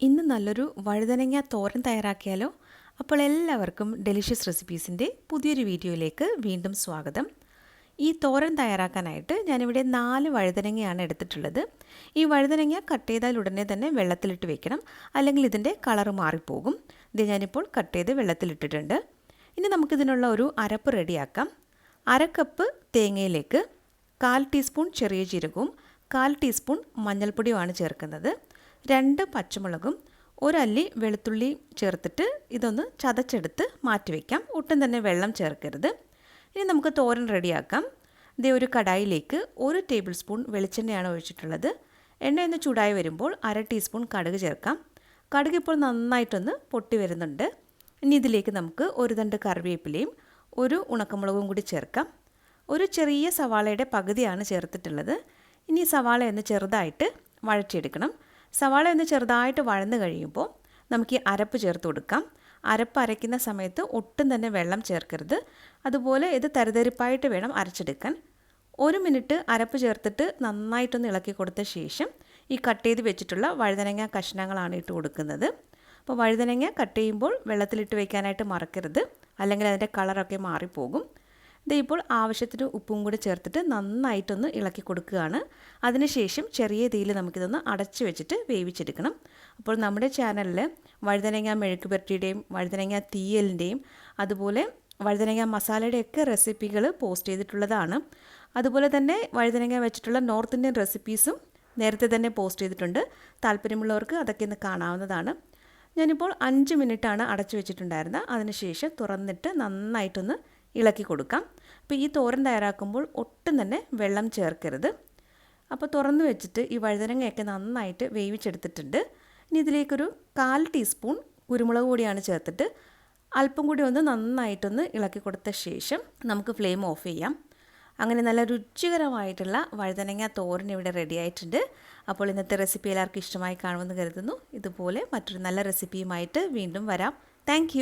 ഇന്ന് നല്ലൊരു വഴുതനങ്ങ തോരൻ തയ്യാറാക്കിയാലോ? അപ്പോൾ എല്ലാവർക്കും ഡെലിഷ്യസ് റെസിപ്പീസിന്റെ പുതിയൊരു വീഡിയോയിലേക്ക് വീണ്ടും സ്വാഗതം. ഈ തോരൻ തയ്യാറാക്കാനായിട്ട് ഞാനിവിടെ നാല് വഴുതനങ്ങയാണ് എടുത്തിട്ടുള്ളത്. ഈ വഴുതനങ്ങ കട്ട് ചെയ്താൽ ഉടനെ തന്നെ വെള്ളത്തിലിട്ട് വെക്കണം. അല്ലെങ്കിൽ ഇതിന്റെ കളറ് മാറിപ്പോകും. ഇത് ഞാനിപ്പോൾ കട്ട് ചെയ്ത് വെള്ളത്തിലിട്ടിട്ടുണ്ട്. ഇനി നമുക്കിതിനുള്ള ഒരു അരപ്പ് റെഡിയാക്കാം. അര കപ്പ് തേങ്ങയിലേക്ക് കാൽ ടീസ്പൂൺ ചെറിയ ജീരകവും കാൽ ടീസ്പൂൺ മഞ്ഞൾപ്പൊടിയുമാണ് ചേർക്കുന്നത്. രണ്ട് പച്ചമുളകും ഒരല്ലി വെളുത്തുള്ളി ചേർത്തിട്ട് ഇതൊന്ന് ചതച്ചെടുത്ത് മാറ്റി മാറ്റിവെക്കാം ഒട്ടും തന്നെ വെള്ളം ചേർക്കരുത്. ഇനി നമുക്ക് തോരൻ റെഡിയാക്കാം. ഇതേ ഒരു കടായിലേക്ക് ഒരു ടേബിൾ സ്പൂൺ വെളിച്ചെണ്ണയാണ് ഒഴിച്ചിട്ടുള്ളത്. എണ്ണ ചൂടായി വരുമ്പോൾ അര ടീസ്പൂൺ കടുക് ചേർക്കാം. കടുക് ഇപ്പോൾ നന്നായിട്ടൊന്ന് പൊട്ടി വരുന്നുണ്ട്. ഇനി ഇതിലേക്ക് നമുക്ക് ഒരു തണ്ട് കറിവേപ്പിലയും ഒരു ഉണക്കമുളകും കൂടി ചേർക്കാം. ഒരു ചെറിയ സവാളയുടെ പകുതിയാണ് ചേർത്തിട്ടുള്ളത്. ഇനി സവാള ചെറുതായിട്ട് വഴറ്റിയെടുക്കണം. സവാള ഒന്ന് ചെറുതായിട്ട് വഴന്ന് കഴിയുമ്പോൾ നമുക്ക് ഈ അരപ്പ് ചേർത്ത് കൊടുക്കാം. അരപ്പ് അരയ്ക്കുന്ന സമയത്ത് ഒട്ടും തന്നെ വെള്ളം ചേർക്കരുത്. അതുപോലെ ഇത് തരിതരിപ്പായിട്ട് വേണം അരച്ചെടുക്കാൻ. ഒരു മിനിറ്റ് അരപ്പ് ചേർത്തിട്ട് നന്നായിട്ടൊന്ന് ഇളക്കി കൊടുത്ത ശേഷം ഈ കട്ട് ചെയ്ത് വെച്ചിട്ടുള്ള വഴുതനങ്ങ കഷ്ണങ്ങളാണ് ഇട്ട് കൊടുക്കുന്നത്. അപ്പോൾ വഴുതനങ്ങ കട്ട് ചെയ്യുമ്പോൾ വെള്ളത്തിലിട്ട് വയ്ക്കാനായിട്ട് മറക്കരുത്. അല്ലെങ്കിൽ അതിന്റെ കളറൊക്കെ മാറിപ്പോകും. ഇത് ഇപ്പോൾ ആവശ്യത്തിന് ഉപ്പും കൂടി ചേർത്തിട്ട് നന്നായിട്ടൊന്ന് ഇളക്കി കൊടുക്കുകയാണ്. അതിനുശേഷം ചെറിയ തീയിൽ നമുക്കിതൊന്ന് അടച്ചു വെച്ചിട്ട് വേവിച്ചെടുക്കണം. അപ്പോൾ നമ്മുടെ ചാനലിൽ വഴുതനങ്ങ മെഴുക്ക് പുരട്ടിയുടെയും വഴുതനങ്ങ തീയലിന്റെയും അതുപോലെ വഴുതനങ്ങ മസാലയുടെയൊക്കെ റെസിപ്പികൾ പോസ്റ്റ് ചെയ്തിട്ടുള്ളതാണ്. അതുപോലെ തന്നെ വഴുതനങ്ങ വെച്ചിട്ടുള്ള നോർത്ത് ഇന്ത്യൻ റെസിപ്പീസും നേരത്തെ തന്നെ പോസ്റ്റ് ചെയ്തിട്ടുണ്ട്. താല്പര്യമുള്ളവർക്ക് അതൊക്കെ ഒന്ന് കാണാവുന്നതാണ്. ഞാനിപ്പോൾ അഞ്ച് മിനിറ്റാണ് അടച്ചു വെച്ചിട്ടുണ്ടായിരുന്നത്. അതിനുശേഷം തുറന്നിട്ട് നന്നായിട്ടൊന്ന് ഇളക്കി കൊടുക്കാം. അപ്പോൾ ഈ തോരൻ തയ്യാറാക്കുമ്പോൾ ഒട്ടും തന്നെ വെള്ളം ചേർക്കരുത്. അപ്പോൾ തുറന്ന് വെച്ചിട്ട് ഈ വഴുതനങ്ങയൊക്കെ നന്നായിട്ട് വേവിച്ചെടുത്തിട്ടുണ്ട്. ഇനി ഇതിലേക്കൊരു കാൽ ടീസ്പൂൺ കുരുമുളക് പൊടിയാണ് ചേർത്തിട്ട് അല്പം കൂടി ഒന്ന് നന്നായിട്ടൊന്ന് ഇളക്കി കൊടുത്ത ശേഷം നമുക്ക് ഫ്ലെയിം ഓഫ് ചെയ്യാം. അങ്ങനെ നല്ല രുചികരമായിട്ടുള്ള വഴുതനങ്ങ തോരൻ ഇവിടെ റെഡി ആയിട്ടുണ്ട്. അപ്പോൾ ഇന്നത്തെ റെസിപ്പി എല്ലാവർക്കും ഇഷ്ടമായി കാണുമെന്ന് കരുതുന്നു. ഇതുപോലെ മറ്റൊരു നല്ല റെസിപ്പിയുമായിട്ട് വീണ്ടും വരാം. താങ്ക്